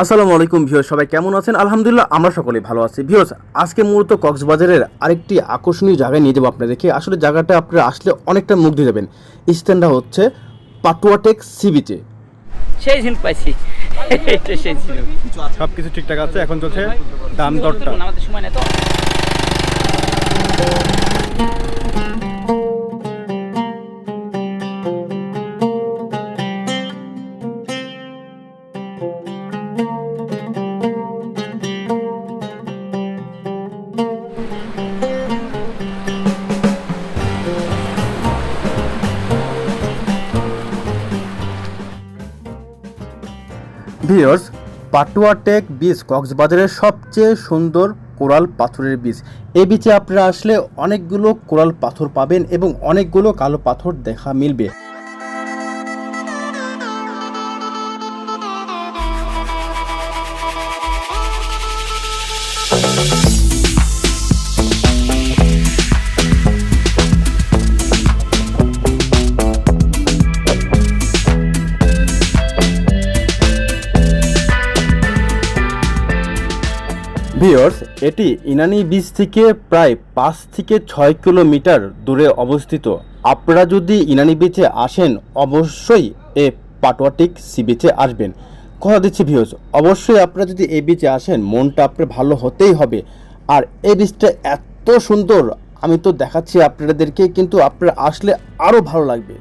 আসসালামু আলাইকুম ভিউয়ার সবাই কেমন আছেন? আলহামদুলিল্লাহ আমরা সকলে ভালো আছি। ভিউয়ার্স আজকে মূলত কক্সবাজারের আরেকটি আকর্ষণীয় জায়গায় নিয়ে যাব আপনাদেরকে। আসলে জায়গাটা আপনারা আসলে অনেকটা মুগ্ধ হয়ে যাবেন। স্থানটা হচ্ছে পাটুয়াটেক সি বিচে সেই দিন পাইছি। এটা সেই ছিল। সব কিছু ঠিকঠাক আছে এখন চলছে দাম দরটা। আমাদের সময় নেই তো। ভিউয়ার্স পাটুয়াটেক বিচ, কক্সবাজারের সবচেয়ে সুন্দর কোরাল পাথরের বীজ এই বিচে আপনারা আসলে অনেকগুলো কোরাল পাথর পাবেন এবং অনেকগুলো কালো পাথর দেখা মিলবে। ভিওর্স এটি ইনানি বিচ থেকে প্রায় পাঁচ থেকে ছয় কিলোমিটার দূরে অবস্থিত। আপনারা যদি ইনানি বিচে আসেন, অবশ্যই এ পাটোয়াটিক সি বিচে আসবেন। কথা দিচ্ছি ভিওস অবশ্যই আপনারা যদি এই বিচে আসেন, মনটা আপনার ভালো হতেই হবে। আর এই বিচটা এত সুন্দর, আমি তো দেখাচ্ছি আপনাদেরকে, কিন্তু আপনারা আসলে আরও ভালো লাগবে।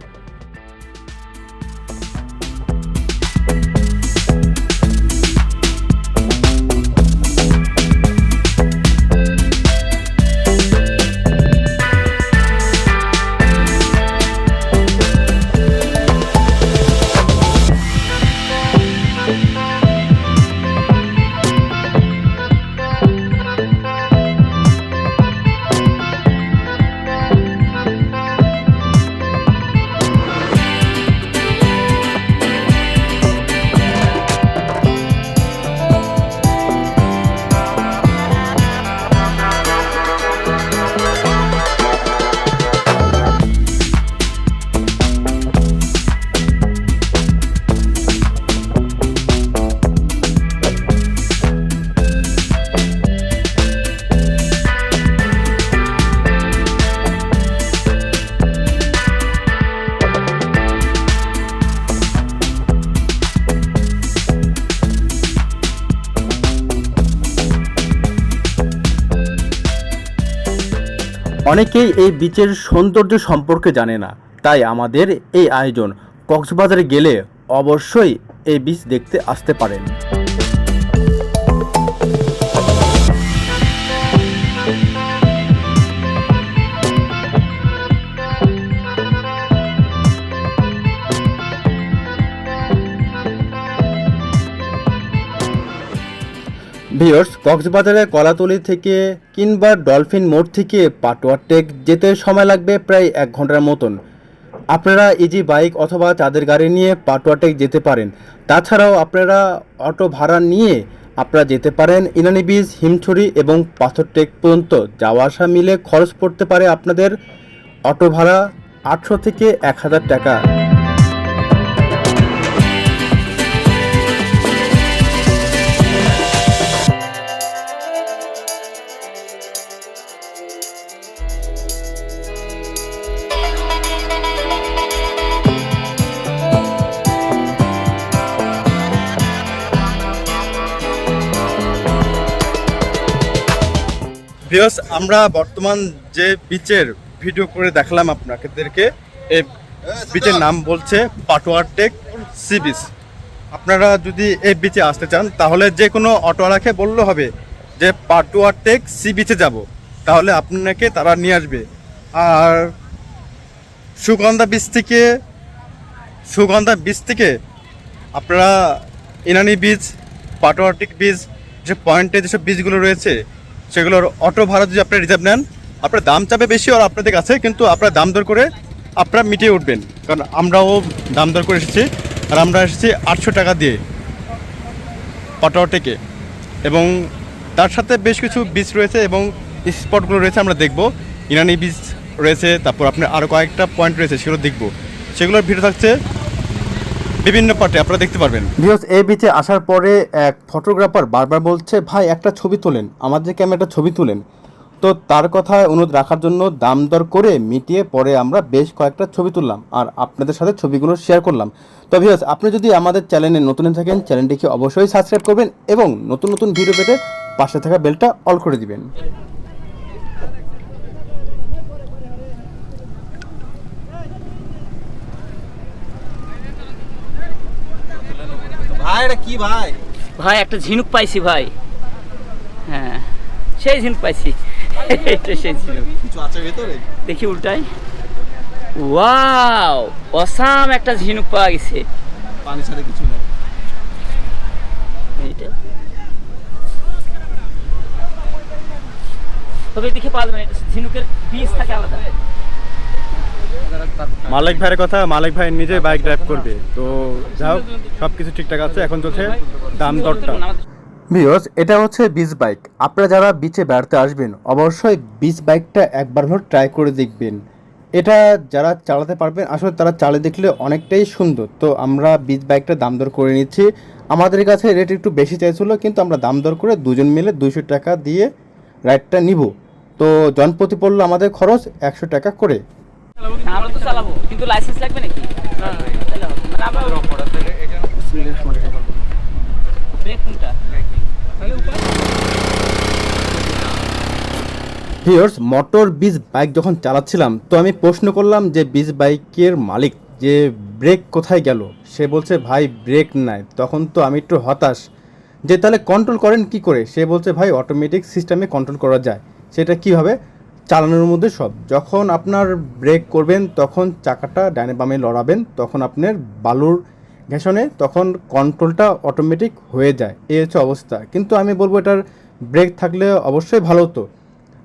অনেকেই এই বিচের সৌন্দর্য সম্পর্কে জানে না। তাই আমাদের এই আয়োজন কক্সবাজারে গেলে অবশ্যই এই বিচ দেখতে আসতে পারেন। ভিওর্স কক্সবাজারের কলাতলি থেকে কিংবা ডলফিন মোড় থেকে পাটোয়ার টেক যেতে সময় লাগবে প্রায় এক ঘণ্টার মতন। আপনারা ইজি বাইক অথবা চাঁদের গাড়ি নিয়ে পাটোয়াটেক যেতে পারেন। তাছাড়াও আপনারা অটো ভাড়া নিয়ে আপনারা যেতে পারেন ইনানি বীজ হিমছড়ি এবং পাথর পাথরটেক পর্যন্ত। যাওয়া আসা মিলে খরচ পড়তে পারে আপনাদের অটো ভাড়া আটশো থেকে এক হাজার টাকা। ভিউস আমরা বর্তমান যে বিচের ভিডিও করে দেখালাম আপনাদেরকে এই বিচের নাম বলছে পাটোয়ারটেক সি বিচ আপনারা যদি এই বিচে আসতে চান, তাহলে যে কোনো অটোওয়ালাকে বললে হবে যে পাটোয়ারটেক সি বিচে যাব। তাহলে আপনাকে তারা নিয়ে আসবে। আর সুগন্ধা বিচ থেকে, সুগন্ধা বিচ থেকে আপনারা ইনানি বিচ পাটোয়াটিক বিচ যে পয়েন্টে যেসব বিচগুলো রয়েছে সেগুলোর অটো ভাড়া যদি আপনারা রিজার্ভ নেন, আপনার দাম চাপে বেশি আর আপনাদের কাছে, কিন্তু আপনারা দাম দর করে আপনারা মিটিয়ে উঠবেন। কারণ আমরাও দাম দর করে এসেছি, আর আমরা এসেছি আটশো টাকা দিয়ে পাটোয়াটেকে এবং তার সাথে বেশ কিছু বিচ রয়েছে এবং স্পটগুলো রয়েছে আমরা দেখব। ইনানি বিচ রয়েছে, তারপর আপনার আরও কয়েকটা পয়েন্ট রয়েছে, সেগুলো দেখব। সেগুলোর ভিডিও থাকছে বিভিন্ন পার্টে, আপনারা দেখতে পারবেন। ভিউস এই বিচে আসার পরে এক ফটোগ্রাফার বারবার বলছে, ভাই, একটা ছবি তোলেন আমাদেরকে আমি একটা ছবি তুলেন। তো তার কথায় অনুরোধ রাখার জন্য দাম দর করে মিটিয়ে পরে আমরা বেশ কয়েকটা ছবি তুললাম আর আপনাদের সাথে ছবিগুলো শেয়ার করলাম। তো ভিউস আপনি যদি আমাদের চ্যানেলে নতুন থাকেন চ্যানেলটিকে অবশ্যই সাবস্ক্রাইব করবেন এবং নতুন নতুন ভিডিও পেতে পাশে থাকা বেলটা অল করে দিবেন। ভাই এটা কি ভাই? ভাই একটা ঝিনুক পাইছি ভাই। হ্যাঁ সেই ঝিনুক পাইছি। এটা সেই ঝিনুক। কিছু আছে ভেতরে? দেখি উল্টাই। ওয়াও অসাম একটা ঝিনুক পাওয়া গেছে। পানি ছাড়া কিছু নেই। এইটা। তবে দেখে পাওয়া যাবে ঝিনুকের বীজ থাকে আলাদা। মালিক ভাইয়ের কথা, মালিক ভাই নিজে বাইক ড্রাইভ করবে। তো হোক সব কিছু ঠিকঠাক আছে, এখন চলছে দাম দরটা। ভিউয়ার্স, এটা হচ্ছে বিচ বাইক আপনারা যারা বিচে বেড়াতে আসবেন, অবশ্যই বিচ বাইকটা একবার হলে ট্রাই করে দেখবেন। এটা যারা চালাতে পারবেন, আসলে তারা চালে দেখলে অনেকটাই সুন্দর। তো আমরা বিচ বাইকটা দাম দর করে নিচ্ছি। আমাদের কাছে রেট একটু বেশি চাইছিল, কিন্তু আমরা দাম দর করে দুজন মিলে দুশো টাকা দিয়ে রাইডটা নিব। তো জনপ্রতি পড়ল আমাদের খরচ একশো টাকা করে। আমরা তো চালাবো কিন্তু লাইসেন্স লাগবে নাকি? মোটর বিচ বাইক যখন চালাচ্ছিলাম, তো আমি প্রশ্ন করলাম যে বিচ বাইকের মালিক যে ব্রেক কোথায় গেল? সে বলছে, ভাই ব্রেক নাই। তখন তো আমি একটু হতাশ যে তাহলে কন্ট্রোল করেন কি করে? সে বলছে, ভাই অটোমেটিক সিস্টেমে কন্ট্রোল করা যায়। সেটা কীভাবে? চালানোর মধ্যে সব। যখন আপনার ব্রেক করবেন, তখন চাকাটা ডানে বামে লড়াবেন, তখন আপনার বালুর ঘেষণে তখন কন্ট্রোলটা অটোমেটিক হয়ে যায়। এই হচ্ছে অবস্থা। কিন্তু আমি বলব এটার ব্রেক থাকলে অবশ্যই ভালো হতো।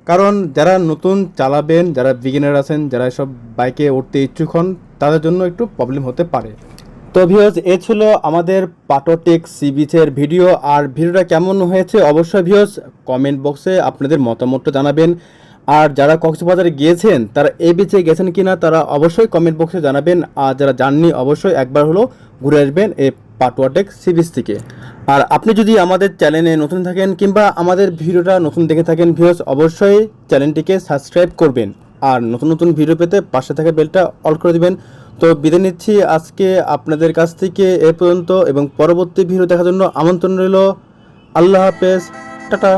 কারণ যারা নতুন চালাবেন, যারা বিগিনার আছেন, যারা সব বাইকে উঠতে ইচ্ছুক হন, তাদের জন্য একটু প্রবলেম হতে পারে। তো ভিউয়ার্স এ ছিল আমাদের পাটোটেক সি বিচের ভিডিও আর ভিডিওটা কেমন হয়েছে? অবশ্যই ভিউয়ার্স কমেন্ট বক্সে আপনাদের মতামতটা জানাবেন। আর যারা কক্সবাজারে গিয়েছেন, তারা এই বিচে গেছেন কি না তারা অবশ্যই কমেন্ট বক্সে জানাবেন। আর যারা জাননি অবশ্যই একবার হলো ঘুরে আসবেন এই পাটুয়াটেক সি বিচ থেকে। আর আপনি যদি আমাদের চ্যানেলে নতুন থাকেন কিংবা আমাদের ভিডিওটা নতুন দেখে থাকেন ভিউয়ার্স অবশ্যই চ্যানেলটিকে সাবস্ক্রাইব করবেন। আর নতুন নতুন ভিডিও পেতে পাশে থাকা বেলটা অল করে দেবেন। তো বিদায় নিচ্ছি আজকে আপনাদের কাছ থেকে এ পর্যন্ত এবং পরবর্তী ভিডিও দেখার জন্য আমন্ত্রণ রইল। আল্লাহ হাফেজ। টাটা।